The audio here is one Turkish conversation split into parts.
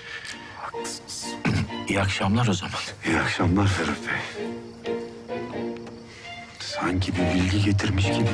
İyi akşamlar o zaman. İyi akşamlar Ferhat Bey. Sanki bir bilgi getirmiş gibi.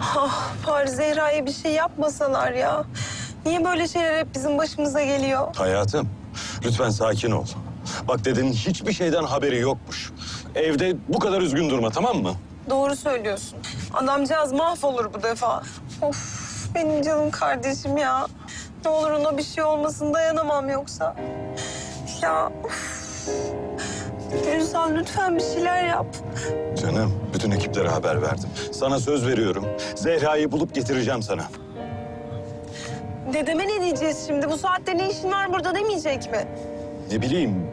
Ah, bari Zehra'ya bir şey yapmasalar ya. Niye böyle şeyler hep bizim başımıza geliyor? Hayatım, lütfen sakin ol. Bak dedenin hiçbir şeyden haberi yokmuş. Evde bu kadar üzgün durma tamam mı? Doğru söylüyorsun. Adamcağız mahvolur bu defa. Of, benim canım kardeşim ya. Ne olur ona bir şey olmasın dayanamam yoksa. Ya of. Ünsal lütfen bir şeyler yap. Canım, bütün ekiplere haber verdim. Sana söz veriyorum. Zehra'yı bulup getireceğim sana. Dedeme ne diyeceğiz şimdi? Bu saatte ne işin var burada demeyecek mi? Ne bileyim.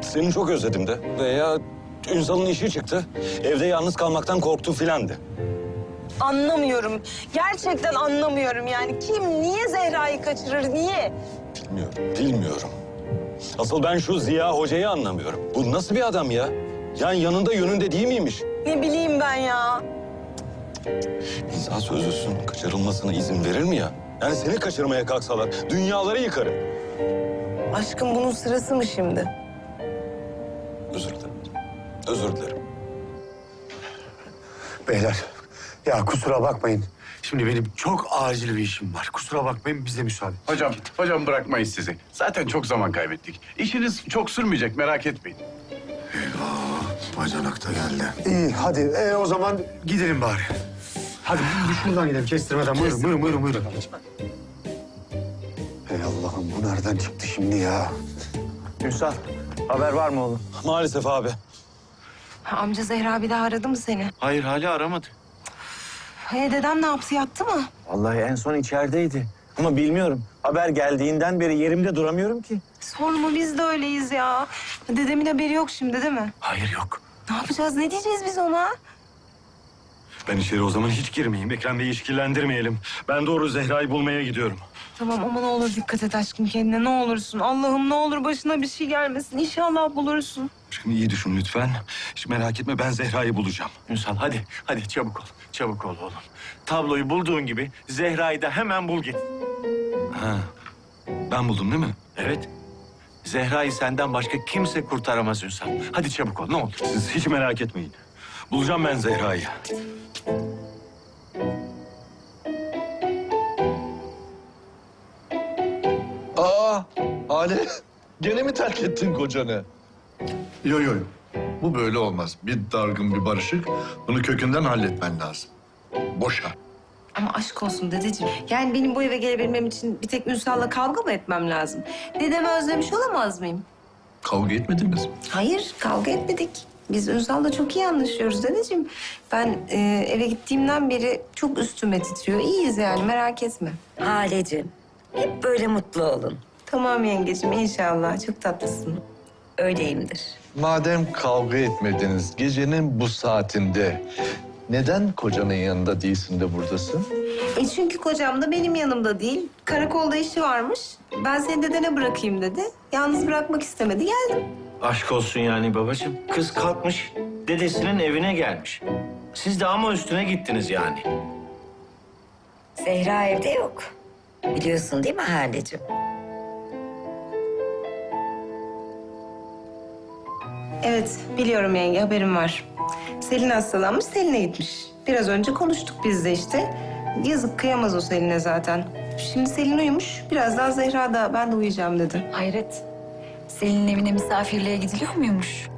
Seni çok özledim de. Veya Ünsal'ın işi çıktı. Evde yalnız kalmaktan korktu filandı. Anlamıyorum. Gerçekten anlamıyorum yani. Kim niye Zehra'yı kaçırır, niye? Bilmiyorum, bilmiyorum. Asıl ben şu Ziya Hoca'yı anlamıyorum. Bu nasıl bir adam ya? Yani yanında yönünde değil miymiş? Ne bileyim ben ya. İnsan sözlüsün kaçırılmasına izin verir mi ya? Yani seni kaçırmaya kalksalar dünyaları yıkarım. Aşkım bunun sırası mı şimdi? Özür dilerim. Özür dilerim. Beyler, ya kusura bakmayın. Şimdi benim çok acil bir işim var. Kusura bakmayın, bize müsaade. Hocam, hocam bırakmayız sizi. Zaten çok zaman kaybettik. İşiniz çok sürmeyecek merak etmeyin. Bacanak da geldi. İyi, hadi e, o zaman gidelim bari. Hadi biz şuradan gidelim, kestirmeden. Buyurun, buyurun, buyurun, buyurun. Ey Allah'ım, bu nereden çıktı şimdi ya? Ünsal, haber var mı oğlum? Maalesef abi. Amca Zehra bir daha aradı mı seni? Hayır, hala aramadı. Hey dedem ne yaptı, yattı mı? Vallahi en son içerideydi. Ama bilmiyorum. Haber geldiğinden beri yerimde duramıyorum ki. Sorma biz de öyleyiz ya. Dedemin haberi yok şimdi değil mi? Hayır yok. Ne yapacağız, ne diyeceğiz biz ona? Ben içeri o zaman hiç girmeyeyim. Ekrem Bey'i işkillendirmeyelim. Ben doğru Zehra'yı bulmaya gidiyorum. Tamam ama ne olur dikkat et aşkım kendine ne olursun. Allah'ım ne olur başına bir şey gelmesin. İnşallah bulursun. Şimdi iyi düşün lütfen. Hiç merak etme ben Zehra'yı bulacağım. Ünsal hadi, hadi çabuk ol. Çabuk ol oğlum. Tabloyu bulduğun gibi Zehra'yı da hemen bul git. Ha. Ben buldum değil mi? Evet. Zehra'yı senden başka kimse kurtaramaz Ünsal. Hadi çabuk ol ne olur. Siz hiç merak etmeyin. Bulacağım ben Zehra'yı. Aa, Hale. Gene mi terk ettin kocanı? Yo yo yo. Bu böyle olmaz. Bir dargın bir barışık. Bunu kökünden halletmen lazım. Boşa. Ama aşk olsun dedeciğim. Yani benim bu eve gelebilmem için bir tek Ünsal'la kavga mı etmem lazım? Dedemi özlemiş olamaz mıyım? Kavga etmediniz mi? Hayır, kavga etmedik. Biz Ünsal'la çok iyi anlaşıyoruz dedeciğim. Ben e, eve gittiğimden beri çok üstüme titriyor. İyiyiz yani merak etme. Haleciğim, hep böyle mutlu olun. Tamam yengeciğim inşallah. Çok tatlısın. Öyleyimdir. Madem kavga etmediniz gecenin bu saatinde neden kocanın yanında değilsin de buradasın? E çünkü kocam da benim yanımda değil. Karakolda işi varmış. Ben seni dedene bırakayım dedi. Yalnız bırakmak istemedi. Geldim. Aşk olsun yani babacığım. Kız kalkmış, dedesinin evine gelmiş. Siz de ama üstüne gittiniz yani. Zehra evde yok. Biliyorsun değil mi Haleciğim? Evet, biliyorum yenge, haberim var. Selin hastalanmış, Selin'e gitmiş. Biraz önce konuştuk biz de işte. Yazık, kıyamaz o Selin'e zaten. Şimdi Selin uyumuş, birazdan Zehra da ben de uyuyacağım dedi. Hayret. Selin'in evine misafirliğe gidiliyor muymuş?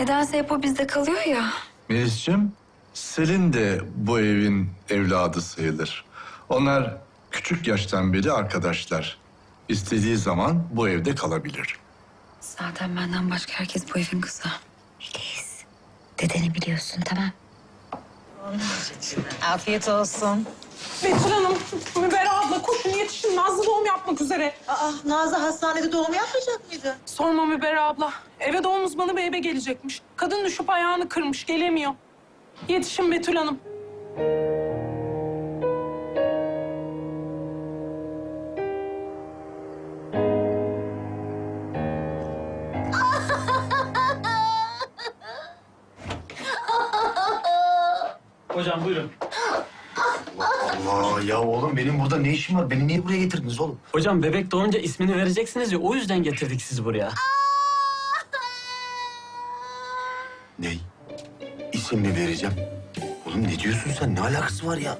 Nedense hep o bizde kalıyor ya. Melis'ciğim, Selin de bu evin evladı sayılır. Onlar küçük yaştan beri arkadaşlar. İstediği zaman bu evde kalabilir. Zaten benden başka herkes bu evin kızı. Dedeni biliyorsun tamam. Afiyet olsun. Betül Hanım, Müber abla koşun yetişin. Nazlı doğum yapmak üzere. Aa, Nazlı hastanede doğum yapmayacak mıydı? Sorma Müber abla. Eve doğum uzmanı bebe gelecekmiş. Kadın düşüp ayağını kırmış, gelemiyor. Yetişin Betül Hanım. Hocam buyurun. Allah ya oğlum benim burada ne işim var? Beni niye buraya getirdiniz oğlum? Hocam bebek doğunca ismini vereceksiniz ya o yüzden getirdik sizi buraya. Ne? İsim mi vereceğim? Oğlum ne diyorsun sen? Ne alakası var ya?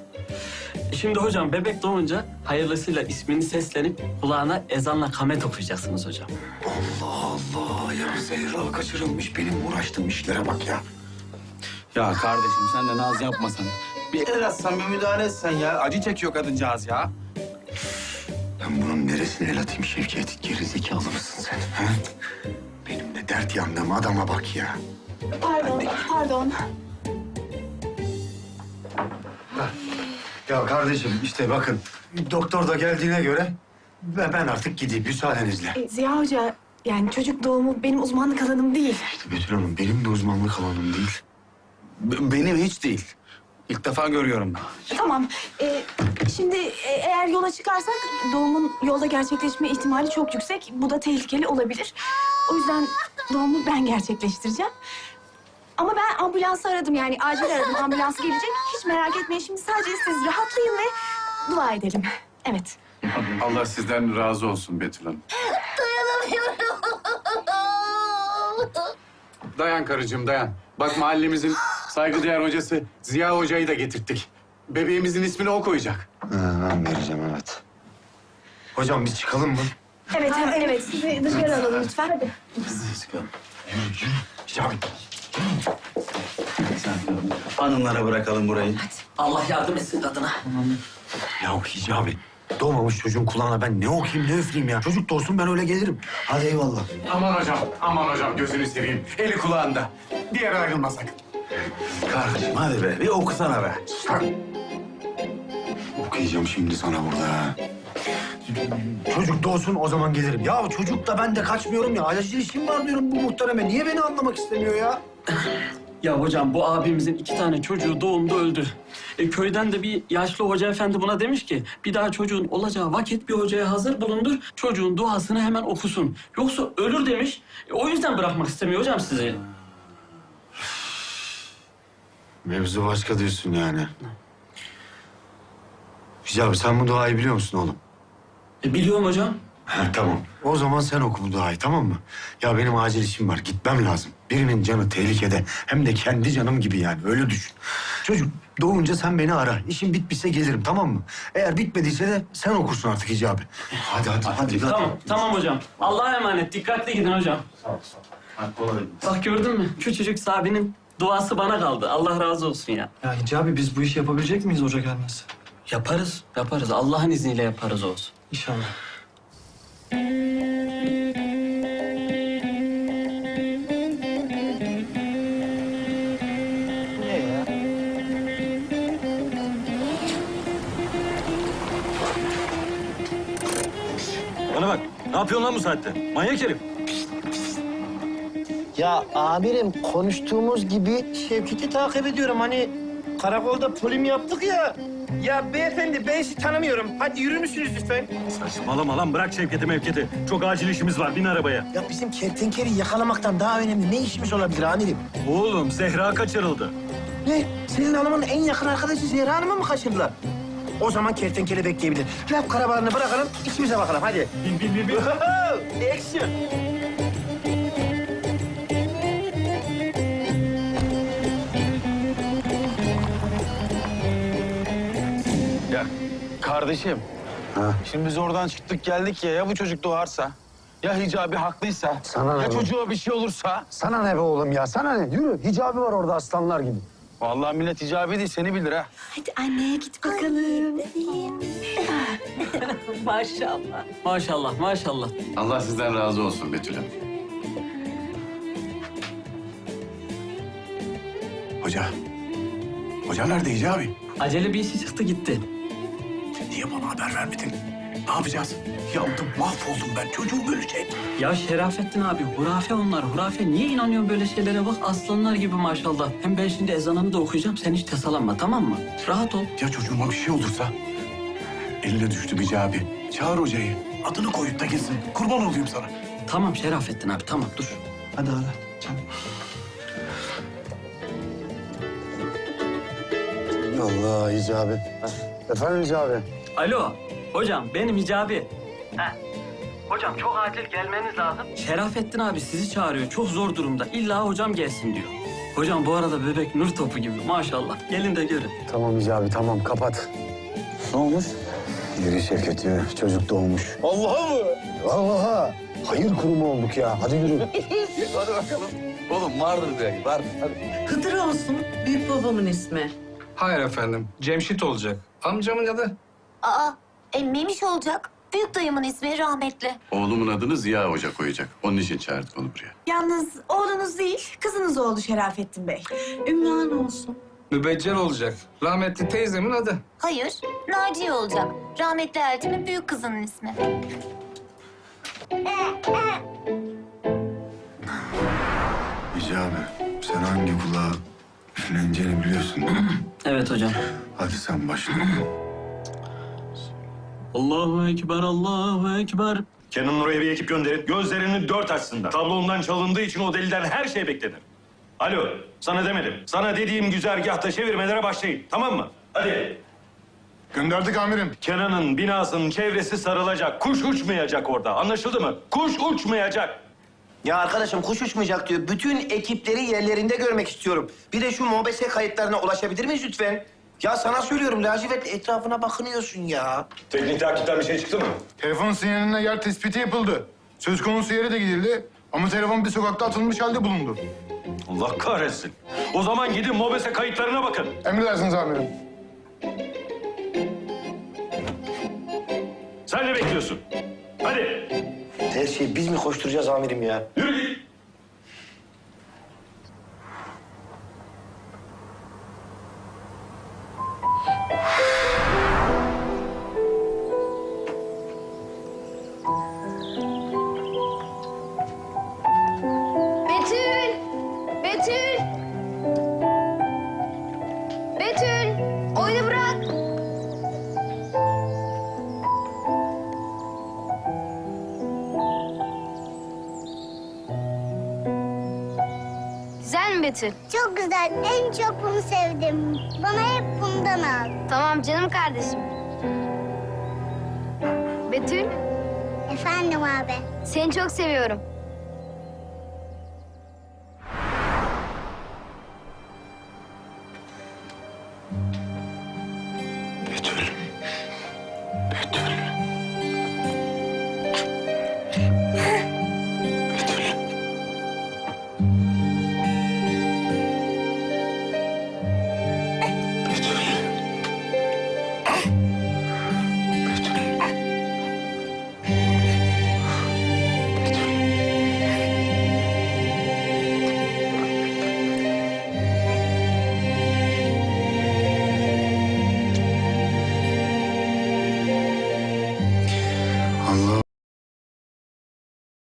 Şimdi hocam bebek doğunca hayırlısıyla ismini seslenip kulağına ezanla kamet okuyacaksınız hocam. Allah Allah ya Zehra kaçırılmış. Benim uğraştığım işlere bak ya. Ya kardeşim sen de naz yapmasan. Bir el atsan bir müdahale etsen ya. Acı çekiyor kadıncağız ya. Ben bunun neresine el atayım Şevket? Gerizekalı mısın sen? Ha? Benim de dert yandığım adama bak ya. Pardon, pardon. Ya kardeşim işte bakın doktor da geldiğine göre ve ben artık gideyim müsaadenizle. E, Ziya Hoca, yani çocuk doğumu benim uzmanlık alanım değil. İşte Betül Hanım benim de uzmanlık alanım değil. B- benim hiç değil. İlk defa görüyorum ben. Tamam, e, şimdi e, eğer yola çıkarsak doğumun yolda gerçekleşme ihtimali çok yüksek. Bu da tehlikeli olabilir. O yüzden doğumu ben gerçekleştireceğim. Ama ben ambulansı aradım yani acil aradım. Ambulans gelecek. Hiç merak etmeyin şimdi sadece siz rahatlayın ve dua edelim. Evet. Allah sizden razı olsun Betül Hanım. Dayan karıcığım dayan. Bak mahallemizin saygıdeğer hocası Ziya Hoca'yı da getirttik. Bebeğimizin ismini o koyacak. Ha, ben vereceğim evet. Hocam biz çıkalım mı? Evet, evet. Sizi dışarı alalım lütfen. Çıkalım. Yürü yürü. Hicabi. Hanımlara bırakalım burayı. Allah yardım etsin kadına. Ya Hicabi. Doğmamış çocuğun kulağına ben ne okuyayım ne üfleyeyim ya. Çocuk doğsun ben öyle gelirim. Hadi eyvallah. Aman hocam, aman hocam gözünü seveyim. Eli kulağında. Diğer ayrılma sakın. Kardeşim hadi be bir okusana be. Okuyacağım şimdi sana burada. ha. Çocuk doğsun o zaman gelirim. Ya çocuk da ben de kaçmıyorum ya. Acil işim var diyorum bu muhtereme. Niye beni anlamak istemiyor ya? Ya hocam bu abimizin iki tane çocuğu doğumda öldü. E, köyden de bir yaşlı hoca efendi buna demiş ki bir daha çocuğun olacağı vakit bir hocaya hazır bulundur. Çocuğun duasını hemen okusun. Yoksa ölür demiş. E, o yüzden bırakmak istemiyor hocam sizi. Mevzu başka diyorsun yani. Hicabi sen bu duayı biliyor musun oğlum? E, biliyorum hocam. Ha, tamam. O zaman sen oku bu duayı tamam mı? Ya benim acil işim var. Gitmem lazım. Birinin canı tehlikede. Hem de kendi canım gibi yani. Öyle düşün. Çocuk doğunca sen beni ara. İşim bitmişse gelirim tamam mı? Eğer bitmediyse de sen okursun artık Hicabi. Hadi hadi hadi. hadi. Tamam, tamam hocam. Allah'a emanet. Dikkatli gidin hocam. Bak gördün mü? Küçücük Sabi'nin duası bana kaldı. Allah razı olsun ya. Ya Hicabi biz bu işi yapabilecek miyiz hoca gelmezse? Yaparız, yaparız. Allah'ın izniyle yaparız olsun. İnşallah. Bana bak ne yapıyorsun lan bu saatte? Manyak herif. Ya amirim konuştuğumuz gibi Şevket'i takip ediyorum. Hani karakolda polim yaptık ya. Ya beyefendi ben sizi tanımıyorum. Hadi yürür müsünüz lütfen? Saçmalama lan bırak Şevket'i Mevket'i. Çok acil işimiz var bin arabaya. Ya bizim kertenkeleyi yakalamaktan daha önemli ne işimiz olabilir amirim? Oğlum Zehra kaçırıldı. Ne? Selin Hanım'ın en yakın arkadaşı Zehra Hanım'ı mı kaçırdılar? O zaman kertenkele bekleyebilir. Laf karabalarını bırakalım, işimize bakalım hadi. Bin bin bin bin. Action! Kardeşim. Şimdi biz oradan çıktık geldik ya. Ya bu çocuk doğarsa? Ya Hicabi haklıysa? Sana ne ya be? çocuğa bir şey olursa? Sana ne be oğlum ya? Sana ne? Yürü. Hicabi var orada aslanlar gibi. Vallahi millet Hicabi değil seni bilir ha. Hadi anneye git bakalım. Maşallah. Maşallah, maşallah. Allah sizden razı olsun Betül Hanım. Hoca. Hoca nerede Hicabi? Acele bir işi çıktı gitti. Niye bana haber vermedin? Ne yapacağız? Yandım, mahvoldum ben. Çocuğum ölecek. Ya Şerafettin abi, hurafe onlar, hurafe. Niye inanıyorsun böyle şeylere? Bak aslanlar gibi maşallah. Hem ben şimdi ezanını da okuyacağım. Sen hiç tasalanma, tamam mı? Rahat ol. Ya çocuğuma bir şey olursa? Eline düştü Hicabi. Çağır hocayı. Adını koyup da gitsin. Kurban olayım sana. Tamam Şerafettin abi, tamam dur. Hadi hadi. Çabuk. Allah Hicabi. Efendim Hicabi? Alo, hocam benim Hicabi. Heh. Hocam çok acil gelmeniz lazım. Şerafettin abi sizi çağırıyor. Çok zor durumda. İlla hocam gelsin diyor. Hocam bu arada bebek nur topu gibi maşallah. Gelin de görün. Tamam Hicabi tamam kapat. Ne olmuş? Yürü Şevket yürü. Çocuk doğmuş. Allah'a mı? Allah'a. Hayır kurumu olduk ya. Hadi yürü. Hadi bakalım. Oğlum vardır belki, vardır. Hadi. Hıdır olsun. Büyük babamın ismi. Hayır efendim. Cemşit olacak. Amcamın adı. Aa, e, Memiş olacak. Büyük dayımın ismi rahmetli. Oğlumun adını Ziya Hoca koyacak. Onun için çağırdık onu buraya. Yalnız oğlunuz değil, kızınız oldu Şerafettin Bey. Ümran olsun. Mübeccel olacak. Rahmetli teyzemin adı. Hayır, Naciye olacak. Rahmetli Eltim'in büyük kızının ismi. Hicabi sen hangi kulağa üfleneceğini biliyorsun değil mi? Evet hocam. Hadi sen başla. Allahu Ekber, Allahu Ekber. Kenan oraya bir ekip gönderip gözlerini dört açsınlar. Tablondan çalındığı için o deliden her şey beklenir. Alo, sana demedim. Sana dediğim güzergahta çevirmelere başlayın, tamam mı? Hadi. Gönderdik amirim. Kenan'ın binasının çevresi sarılacak. Kuş uçmayacak orada. Anlaşıldı mı? Kuş uçmayacak. Ya arkadaşım kuş uçmayacak diyor. Bütün ekipleri yerlerinde görmek istiyorum. Bir de şu MOBESE kayıtlarına ulaşabilir miyiz lütfen? Ya sana söylüyorum lacivert etrafına bakınıyorsun ya. Teknik takipten bir şey çıktı mı? Telefon sinyaline yer tespiti yapıldı. Söz konusu yere de gidildi. Ama telefon bir sokakta atılmış halde bulundu. Allah kahretsin. O zaman gidin MOBESE kayıtlarına bakın. Emredersiniz amirim. Sen ne bekliyorsun? Hadi. Her şeyi biz mi koşturacağız amirim ya? Yürü Betül? Çok güzel. En çok bunu sevdim. Bana hep bundan al. Tamam canım kardeşim. Betül, Efendim abi. seni çok seviyorum.